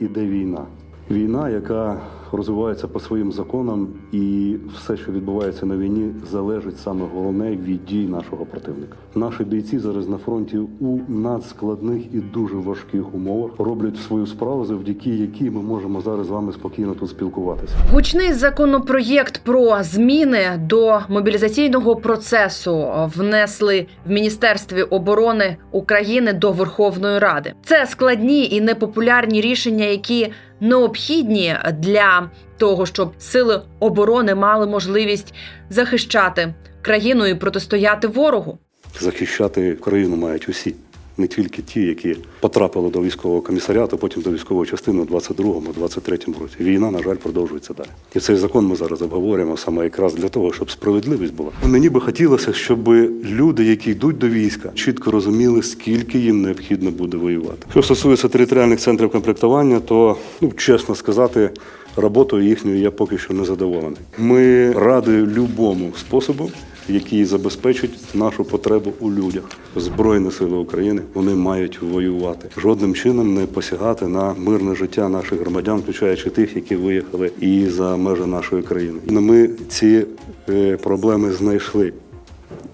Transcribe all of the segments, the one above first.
Іде війна. Війна, яка розвивається по своїм законам, і все, що відбувається на війні, залежить саме головне від дій нашого противника. Наші бійці зараз на фронті у надскладних і дуже важких умовах роблять свою справу, завдяки якій ми можемо зараз з вами спокійно тут спілкуватися. Гучний законопроєкт про зміни до мобілізаційного процесу внесли в Міністерстві оборони України до Верховної Ради. Це складні і непопулярні рішення, які необхідні для того, щоб сили оборони мали можливість захищати країну і протистояти ворогу. Захищати країну мають усі, не тільки ті, які потрапили до військового комісаріату, потім до військової частини у 22-му, 23-му році. Війна, на жаль, продовжується далі. І цей закон ми зараз обговорюємо саме якраз для того, щоб справедливість була. Мені би хотілося, щоб люди, які йдуть до війська, чітко розуміли, скільки їм необхідно буде воювати. Що стосується територіальних центрів комплектування, то ну чесно сказати. Роботою їхньою я поки що не задоволений. Ми раді любому способу, який забезпечить нашу потребу у людях. Збройні сили України вони мають воювати, жодним чином не посягати на мирне життя наших громадян, включаючи тих, які виїхали і за межі нашої країни. Ми ці е, проблеми знайшли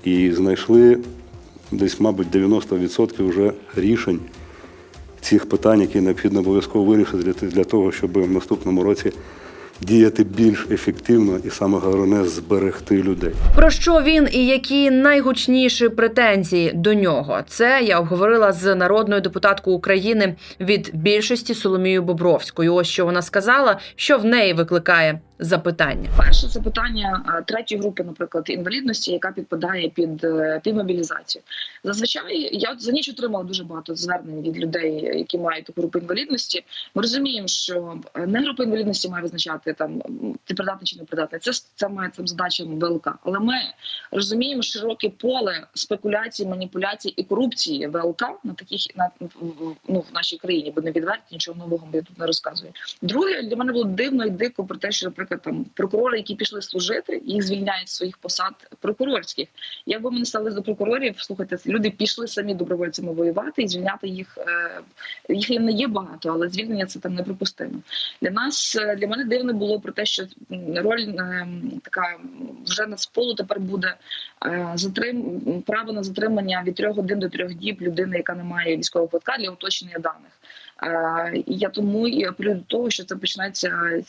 і знайшли десь, мабуть, 90% вже рішень цих питань, які необхідно обов'язково вирішити для, того, щоб в наступному році діяти більш ефективно і саме головне зберегти людей. Про що він і які найгучніші претензії до нього? Це я обговорила з народною депутаткою України від більшості Соломією Бобровською. Ось що вона сказала, що в неї викликає запитання. Перше це питання а, третьої групи, наприклад, інвалідності, яка підпадає під, е, під мобілізацію. Зазвичай я за ніч отримала дуже багато звернень від людей, які мають таку групу інвалідності. Ми розуміємо, що е, не група інвалідності має визначати там ти придатний чи не придатний. Це це має цим задача ВЛК. Але ми розуміємо широке поле спекуляцій, маніпуляцій і корупції ВЛК на таких на ну в нашій країні, бо не відверті нічого нового я тут не розказую. Друге, для мене було дивно і дико про те, що, наприклад, там прокурори, які пішли служити, їх звільняють з своїх посад прокурорських. Якби ми не стали до прокурорів, слухайте, люди пішли самі добровольцями воювати і звільняти їх. е, Їх не є багато, але звільнення це там неприпустимо. Для нас е, для мене дивно було про те, що роль е, така вже Нацполу тепер буде е, затрим право на затримання від трьох годин до трьох діб людини, яка не має військового квитка для уточнення даних. Я тому і апелюю до того, що це почнеться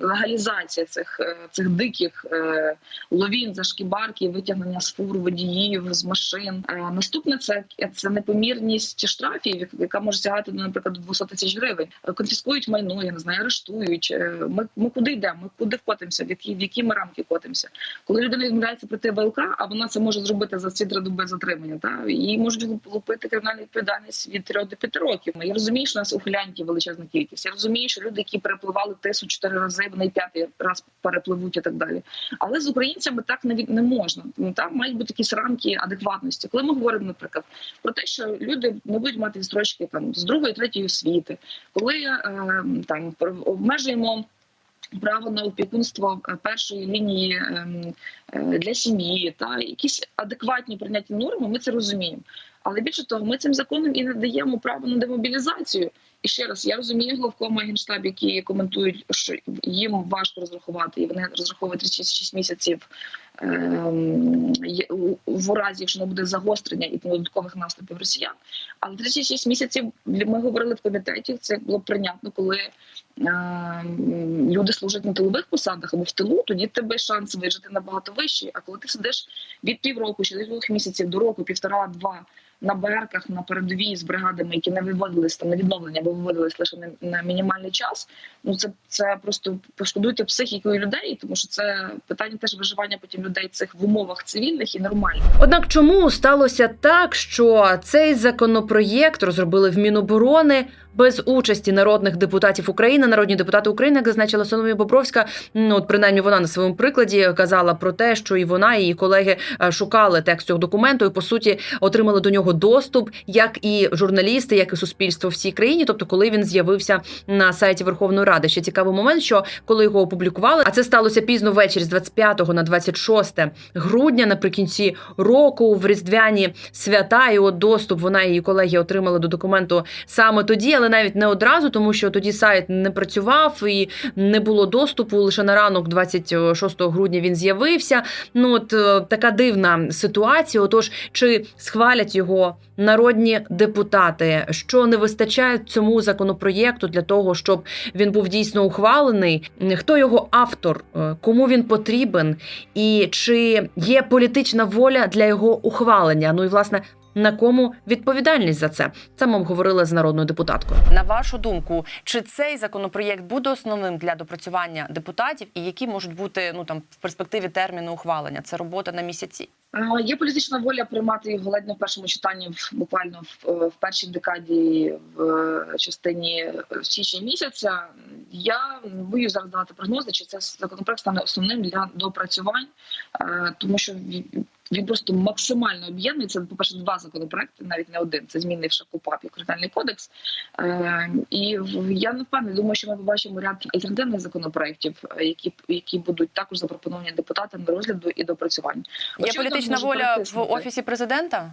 легалізація цих е, цих диких е, ловін за шкібарки, витягнення з фур водіїв з машин. Е, Наступне це, це непомірність штрафів, яка може сягати ну, наприклад до 200 тисяч гривень. Конфіскують майно, я не знаю, арештують. Ми, ми куди йдемо? Ми куди вкотимося? В які в які ми рамки котимося? Коли людина відмовляється прийти в а вона це може зробити за ці три доби затримання, та її можуть влупити кримінальну відповідальність від 3 до 5 років. Я розумію, що нас ухилянтів величезна кількість. Я розумію, що люди, які перепливали тису чотири рази, вони п'ятий раз перепливуть і так далі. Але з українцями так не не можна. Ну, Там мають бути якісь рамки адекватності. Коли ми говоримо, наприклад, про те, що люди не будуть мати відстрочки там з другої, третьої освіти, коли е, там обмежуємо. Право на опікунство е, першої лінії ем, е, для сім'ї та якісь адекватні прийняті норми, ми це розуміємо. Але більше того, ми цим законом і не даємо право на демобілізацію. І ще раз я розумію главкома генштаб, які коментують, що їм важко розрахувати, і вони розраховують 36 місяців ем, в разі, якщо не буде загострення і додаткових наступів росіян. Але 36 місяців ми говорили в комітеті. Це було прийнятно, коли ем, люди служать на тилових посадах або в тилу, тоді тебе шанс вижити набагато вищий. А коли ти сидиш від півроку чи двох місяців до року, півтора-два на БРКах на передовій з бригадами, які не виводились там на відновлення, або виводились лише на, на мінімальний час. Ну це, це просто пошкодуйте психікою людей, тому що це питання теж виживання потім людей цих в умовах цивільних і нормальних. Однак, чому сталося так, що цей законопроєкт розробили в Міноборони без участі народних депутатів України? Народні депутати України, як зазначила Соломія Бобровська, ну от принаймні вона на своєму прикладі казала про те, що і вона, і її колеги е, шукали текст цього документу, і по суті отримали до нього нього доступ, як і журналісти, як і суспільство всій країні. Тобто, коли він з'явився на сайті Верховної Ради. Ще цікавий момент, що коли його опублікували, а це сталося пізно ввечері з 25 на 26 грудня, наприкінці року, в різдвяні свята. І от доступ вона і її колеги отримали до документу саме тоді, але навіть не одразу, тому що тоді сайт не працював і не було доступу. Лише на ранок, 26 грудня, він з'явився. Ну от е, така дивна ситуація. Отож, чи схвалять його народні депутати? Що не вистачає цьому законопроєкту для того, щоб він був дійсно ухвалений? Хто його автор? Е, Кому він потрібен? І чи є політична воля для його ухвалення? Ну і власне. На кому відповідальність за це? Це ми обговорили з народною депутаткою. На вашу думку, чи цей законопроєкт буде основним для допрацювання депутатів, і які можуть бути ну там в перспективі терміну ухвалення? Це робота на місяці? Є політична воля приймати його ледь не в першому читанні, в- буквально в, е, в першій декаді в е, частині е, січня місяця. Я боюсь зараз давати прогнози, чи це законопроект стане основним для допрацювань, тому що він, просто максимально об'єднаний. Це по перше, два законопроекти, навіть не один. Це зміни в ШКУПАП і Кримінальний кодекс. Е, І я не впевнена, думаю, що ми побачимо ряд альтернативних законопроєктів, е, які які будуть також запропоновані депутатам до розгляду і допрацювань. Є політична воля в офісі президента?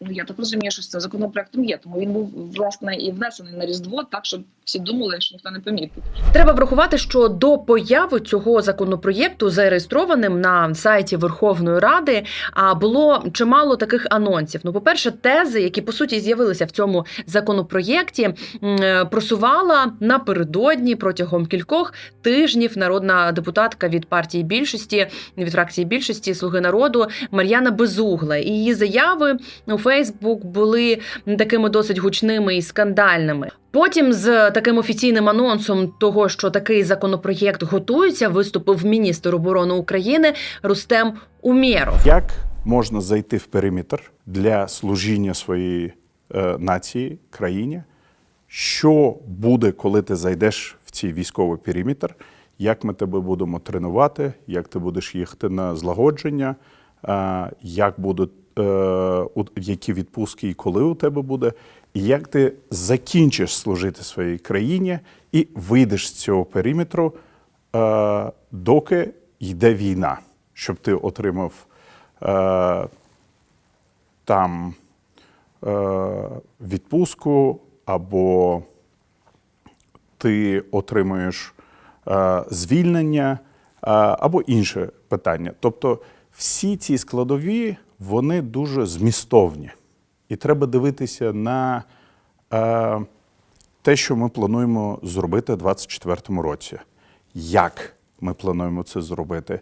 Ну я так розумію, що з цим законопроектом є. Тому він був власне і внесений на різдво, так щоб всі думали, що ніхто не помітить. Треба врахувати, що до появи цього законопроєкту, зареєстрованим на сайті Верховної Ради, а було чимало таких анонсів. Ну, по-перше, тези, які по суті з'явилися в цьому законопроєкті, е, просувала напередодні протягом кількох тижнів народна депутатка від партії більшості від фракції більшості Слуги народу Мар'яна Безугла. Її заяви у Фейсбук були такими досить гучними і скандальними. Потім з таким офіційним анонсом того, що такий законопроєкт готується, виступив міністр оборони України Рустем Умєров. Як можна зайти в периметр для служіння своєї е, нації, країні? Що буде, коли ти зайдеш в цей військовий периметр? Як ми тебе будемо тренувати, як ти будеш їхати на злагодження, е, як будуть, які відпустки і коли у тебе буде, і як ти закінчиш служити своїй країні і вийдеш з цього периметру, е, доки йде війна, щоб ти отримав е, там е, відпустку, або ти отримуєш е, звільнення, е, або інше питання. Тобто всі ці складові вони дуже змістовні. І треба дивитися на е, те, що ми плануємо зробити у 2024 році. Як ми плануємо це зробити?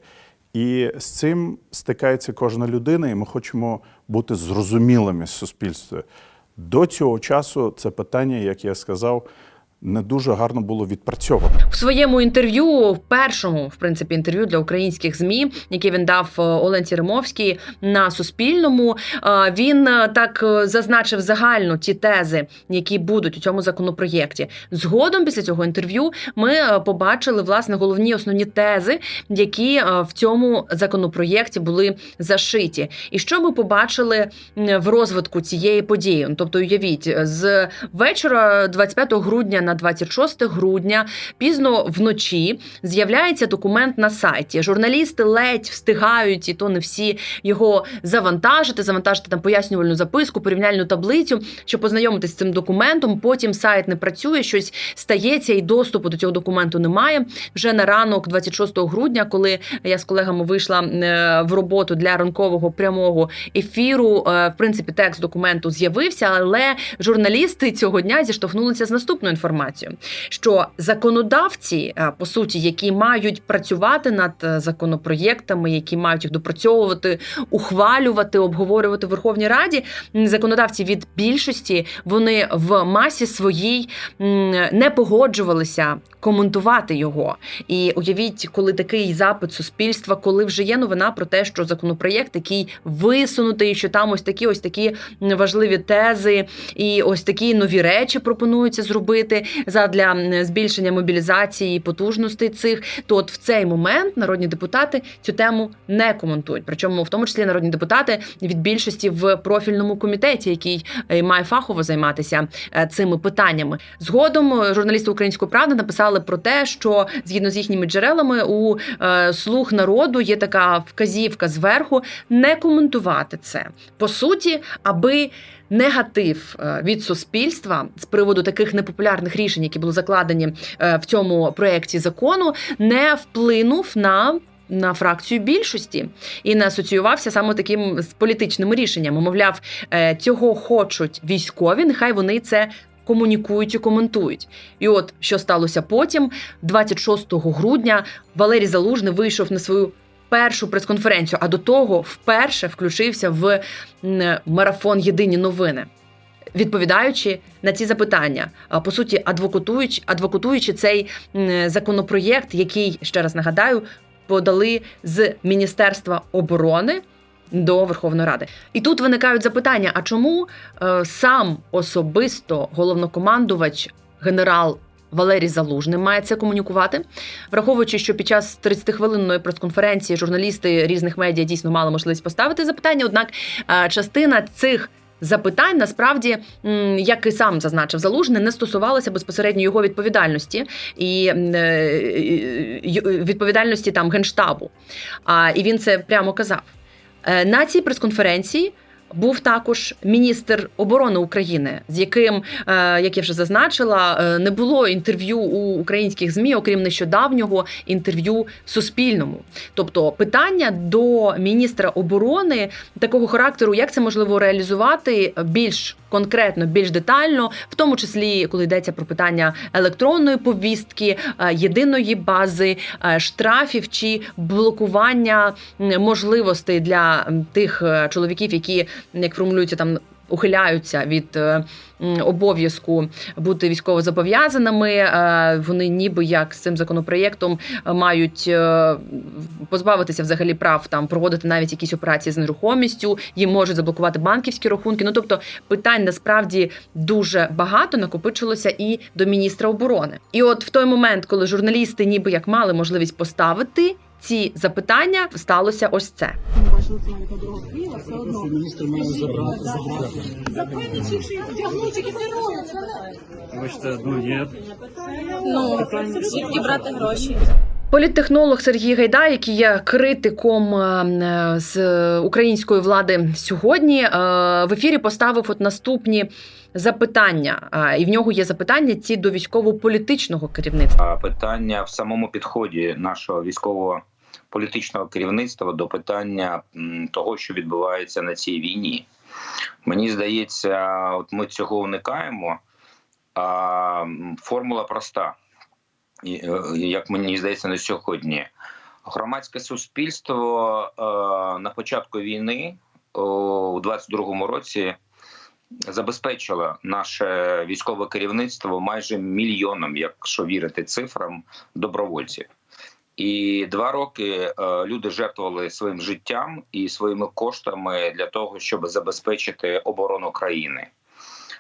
І з цим стикається кожна людина, і ми хочемо бути зрозумілими з суспільством. До цього часу це питання, як я сказав, не дуже гарно було відпрацьовано. В своєму інтерв'ю, першому, в принципі, інтерв'ю для українських змі, яке він дав е, Оленці Римовській на Суспільному, е, він е, так зазначив загально ті тези, які будуть у цьому законопроєкті. Згодом після цього інтерв'ю ми побачили власне головні основні тези, які в цьому законопроєкті були зашиті. І що ми побачили в розвитку цієї події? Ну, Тобто, уявіть, з вечора 25 грудня на 26 грудня, пізно вночі, з'являється документ на сайті. Журналісти ледь встигають, і то не всі його завантажити, завантажити там пояснювальну записку, порівняльну таблицю, щоб познайомитися з цим документом. Потім сайт не працює, щось стається, і доступу до цього документу немає. Вже на ранок, 26 грудня, коли я з колегами вийшла е, в роботу для ранкового прямого ефіру, е, в принципі, текст документу з'явився, але журналісти цього дня зіштовхнулися з наступною інформацією, що законодавці, е, по суті, які мають працювати над е, законопроєктами, які мають їх допрацьовувати, ухвалювати, обговорювати в Верховній Раді, законодавці від більшості вони в масі своїй не погоджувалися коментувати його. І уявіть, коли такий запит суспільства, коли вже є новина про те, що законопроєкт, який висунутий, що там ось такі, ось такі важливі тези, і ось такі нові речі пропонуються зробити. Задля збільшення мобілізації потужностей цих. То от в цей момент народні депутати цю тему не коментують. Причому в тому числі народні депутати від більшості в профільному комітеті, який е, має фахово займатися е, цими питаннями. Згодом е, журналісти української правди написали про те, що згідно з їхніми джерелами у слуг народу є така вказівка зверху не коментувати це по суті, аби негатив е, від суспільства з приводу таких непопулярних рішень, які були закладені е, в цьому проєкті закону, не вплинув на. На фракцію більшості і не асоціювався саме таким з політичними рішеннями. Мовляв, е, цього хочуть військові, нехай вони це комунікують і коментують. І от що сталося потім, 26 грудня, Валерій Залужний вийшов на свою першу прес-конференцію, а до того вперше включився в марафон Єдині новини. Відповідаючи на ці запитання, по суті, адвокатуючи, адвокатуючи цей законопроєкт, який ще раз нагадаю, подали з Міністерства оборони до Верховної Ради. І тут виникають запитання: а чому е, сам особисто головнокомандувач генерал Валерій Залужний має це комунікувати, враховуючи, що під час 30-хвилинної прес-конференції журналісти різних медіа дійсно мали можливість поставити запитання. Однак е, частина цих запитань насправді, як і сам зазначив залужний, не стосувалася безпосередньо його відповідальності і е, відповідальності там генштабу. І він це прямо казав. Е, На цій прес-конференції був також міністр оборони України, з яким, е, як я вже зазначила, е, не було інтерв'ю у українських змі, окрім нещодавнього інтерв'ю Суспільному. Тобто питання до міністра оборони такого характеру, як це можливо реалізувати більш конкретно, більш детально, в тому числі коли йдеться про питання електронної повістки, е, єдиної бази е, штрафів чи блокування можливостей для тих е, чоловіків, які як формулюються там. Ухиляються від е, обов'язку бути військовозобов'язаними. Е, Вони ніби як з цим законопроєктом е, мають позбавитися взагалі прав там проводити навіть якісь операції з нерухомістю. Їм можуть заблокувати банківські рахунки. Ну тобто питань насправді дуже багато накопичилося і до міністра оборони. І от в той момент, коли журналісти ніби як мали можливість поставити ці запитання, сталося ось це. Національне дорога Києва все одно. Міністр має забрати, забрати. Запевничивши тягнучики керуються. Вибачте, ну є. Ну, звідки брати гроші? Політтехнолог Сергій Гайдай, який є критиком е, з української влади сьогодні, е, в ефірі поставив от наступні запитання. Е, І в нього є запитання ці до військово-політичного керівництва. Питання в самому підході нашого військового політичного керівництва до питання того, що відбувається на цій війні. Мені здається, от ми цього уникаємо. А формула проста, е, як мені здається, на сьогодні. Громадське суспільство е, на початку війни у 22-му році забезпечило наше військове керівництво майже мільйоном, якщо вірити цифрам, добровольців. І два роки е, люди жертвували своїм життям і своїми коштами для того, щоб забезпечити оборону країни.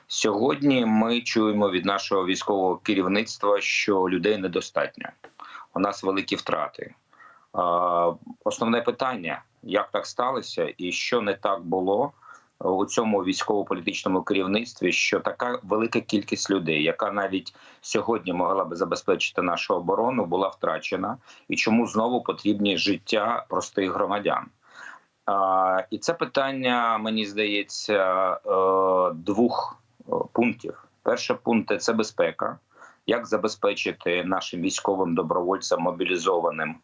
Сьогодні ми чуємо від нашого військового керівництва, що людей недостатньо. У нас великі втрати. А, Основне питання: як так сталося, і що не так було у цьому військово-політичному керівництві, що така велика кількість людей, яка навіть сьогодні могла би забезпечити нашу оборону, була втрачена, і чому знову потрібні життя простих громадян. І це питання, мені здається, е, двох е, пунктів. Перший пункт це безпека. Як забезпечити нашим військовим добровольцям мобілізованим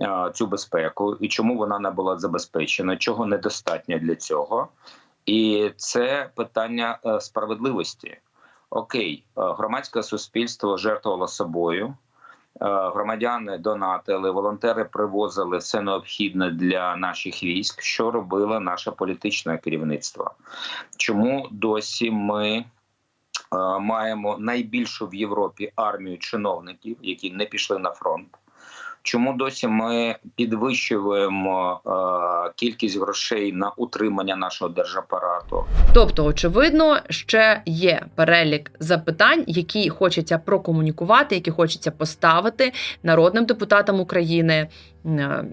е, цю безпеку, і чому вона не була забезпечена? Чого недостатньо для цього? І це питання е, справедливості. Окей, е, громадське суспільство жертвувало собою. Е, Громадяни донатили, волонтери привозили все необхідне для наших військ. Що робило наше політичне керівництво? Чому досі ми маємо найбільшу в Європі армію чиновників, які не пішли на фронт? Чому досі ми підвищуємо е, кількість грошей на утримання нашого держапарату? Тобто, очевидно, ще є перелік запитань, які хочеться прокомунікувати, які хочеться поставити народним депутатам України,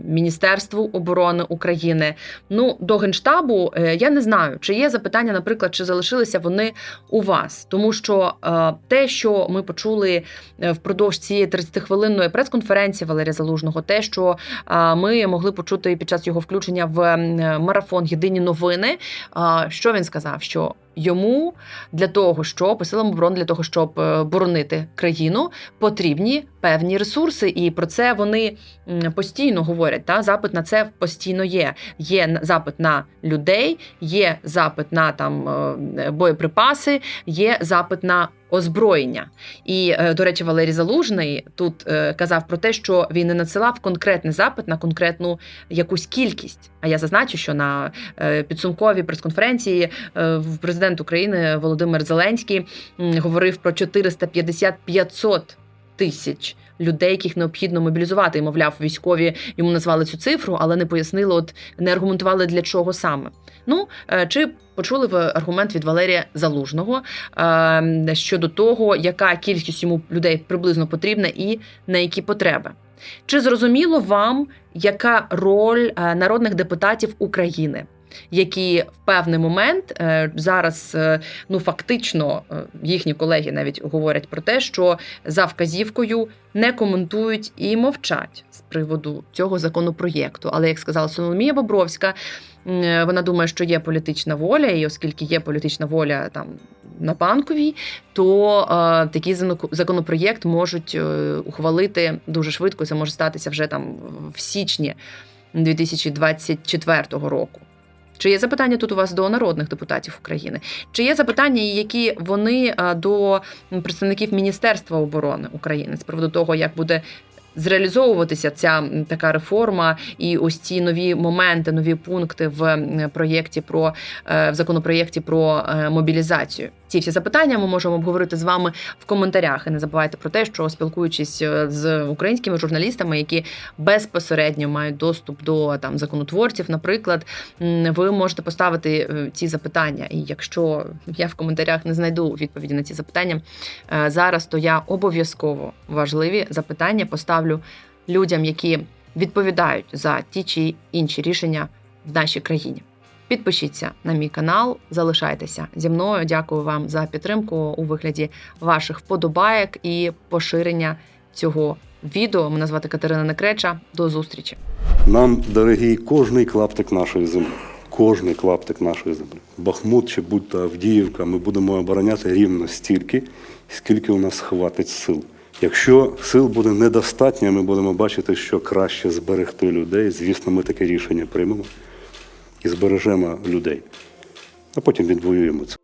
Міністерству оборони України. Ну до генштабу е, я не знаю, чи є запитання, наприклад, чи залишилися вони у вас, тому що е, те, що ми почули е, впродовж цієї 30-хвилинної прес-конференції Валерія Залужного, те, що е, ми могли почути під час його включення в марафон Єдині новини. Що він сказав? Що йому для того, щоб силам оборони для того, щоб е, боронити країну, потрібні певні ресурси, і про це вони постійно говорять. Та запит на це постійно є. Є запит на людей, є запит на там е, боєприпаси, є запит на озброєння. І, е, до речі, Валерій Залужний тут е, казав про те, що він не надсилав конкретний запит на конкретну якусь кількість. А я зазначу, що на е, підсумковій прес-конференції в президент України Володимир Зеленський говорив про 450-500 тисяч людей, яких необхідно мобілізувати. І, мовляв, військові йому назвали цю цифру, але не пояснили, от не аргументували для чого саме. Ну е, чи почули ви аргумент від Валерія Залужного е, щодо того, яка кількість йому людей приблизно потрібна і на які потреби? Чи зрозуміло вам, яка роль е, народних депутатів України? Які в певний момент е, зараз е, ну фактично е, їхні колеги навіть говорять про те, що за вказівкою не коментують і мовчать з приводу цього законопроєкту. Але як сказала Соломія Бобровська, вона думає, що є політична воля, і оскільки є політична воля там на банковій, то е, такий законопроєкт можуть е, ухвалити дуже швидко. Це може статися вже там в січні 2024 року. Чи є запитання тут у вас до народних депутатів України? Чи є запитання, які вони е, до представників Міністерства оборони України з приводу того, як буде зреалізовуватися ця така реформа і ось ці нові моменти, нові пункти в проєкті про е, в законопроєкті про е, мобілізацію? Ці всі запитання ми можемо обговорити з вами в коментарях. І не забувайте про те, що спілкуючись е, з українськими журналістами, які безпосередньо мають доступ до там законотворців, наприклад, ви можете поставити е, ці запитання. І якщо я в коментарях не знайду відповіді на ці запитання е, зараз, то я обов'язково важливі запитання поставлю людям, які відповідають за ті чи інші рішення в нашій країні. Підпишіться на мій канал, залишайтеся зі мною. Дякую вам за підтримку у вигляді ваших вподобаєк і поширення цього відео. Мене звати Катерина Некреча. До зустрічі. Нам дорогий кожний клаптик нашої землі. Кожний клаптик нашої землі. Бахмут чи будь-то Авдіївка, ми будемо обороняти рівно стільки, скільки у нас хватить сил. Якщо сил буде недостатньо, ми будемо бачити, що краще зберегти людей. Звісно, ми таке рішення приймемо і збережемо людей. А потім відвоюємо це.